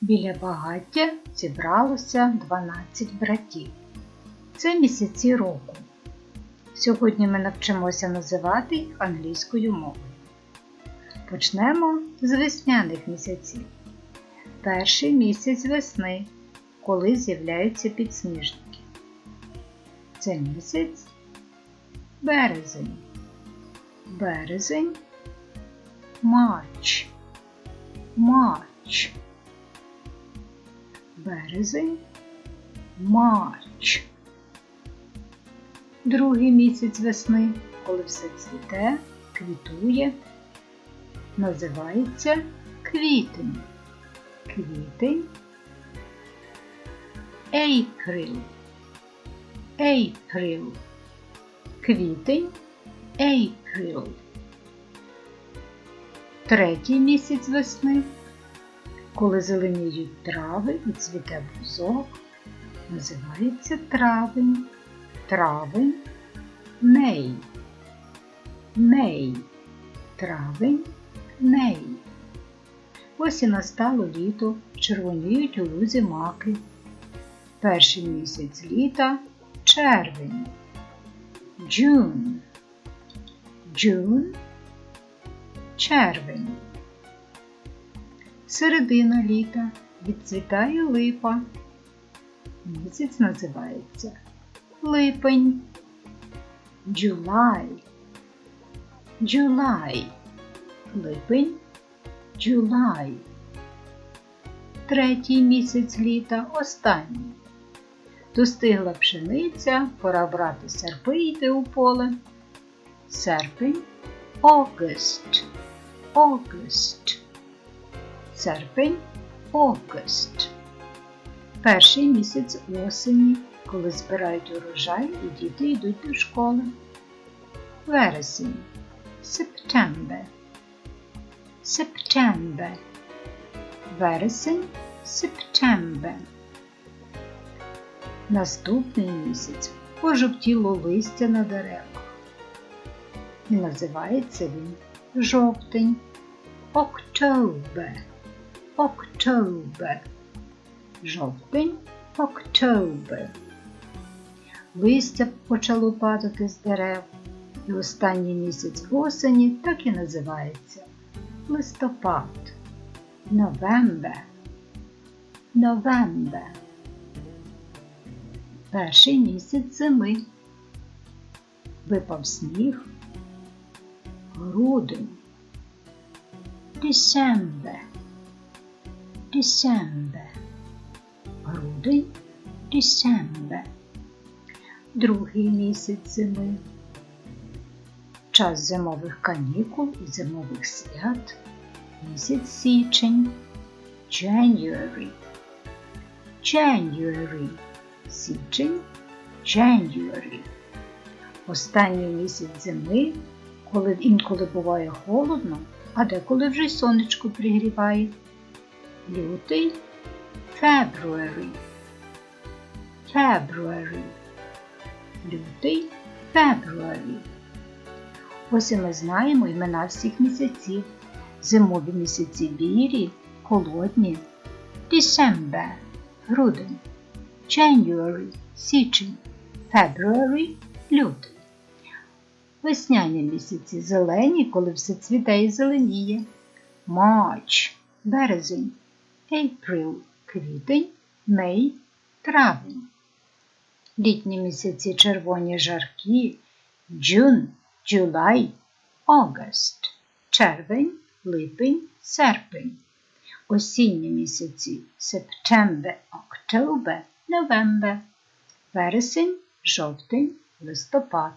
Біля багаття зібралося 12 братів. Це місяці року. Сьогодні ми навчимося називати їх англійською мовою. Почнемо з весняних місяців. Перший місяць весни, коли з'являються підсніжники. Це місяць березень. Березень Марч. Марч. Березень Марч. Другий місяць весни, коли все цвіте, квітує, називається квітень. Квітень April. April. Квітень April. Третій місяць весни, коли зеленіють трави і цвіте бузок, називається травень. Травень Мей. Мей. Травень Мей. Ось і настало літо, червоніють у лузі маки. Перший місяць літа червень. Джун. Джун червень. Середина літа відцвітає липа. Місяць називається липень. July. July. Липень. July. Третій місяць літа останній. Достигла пшениця, пора брати серпи і йти у поле. Серпень August. August. Серпень August. Перший місяць осені, коли збирають урожай і діти йдуть до школи. Вересень. September. September. Вересень September. Наступний місяць пожовтіло листя на деревах. І називається він жовтень. October. October. Жовтень October. Листя почало падати з дерев, і останній місяць осені так і називається листопад. November. November. Перший місяць зими. Випав сніг. Грудень. December. December. Грудень. December. Другий місяць зими. Час зимових канікул і зимових свят. Місяць січень. January. January. Січень. January. Останній місяць зими, коли інколи буває холодно, а деколи вже сонечко пригріває. Лютий February. February. Лютий February. Ось і ми знаємо імена всіх місяців. Зимові місяці білі, холодні. December – грудень. January – січень. February – лютий. Весняні місяці зелені, коли все цвіте і зеленіє. March – березень. April – квітень. May – травень. Літні місяці червоні жаркі. June – July – August. Червень – липень, серпень. Осінні місяці September, October, November. Вересень, жовтень, листопад.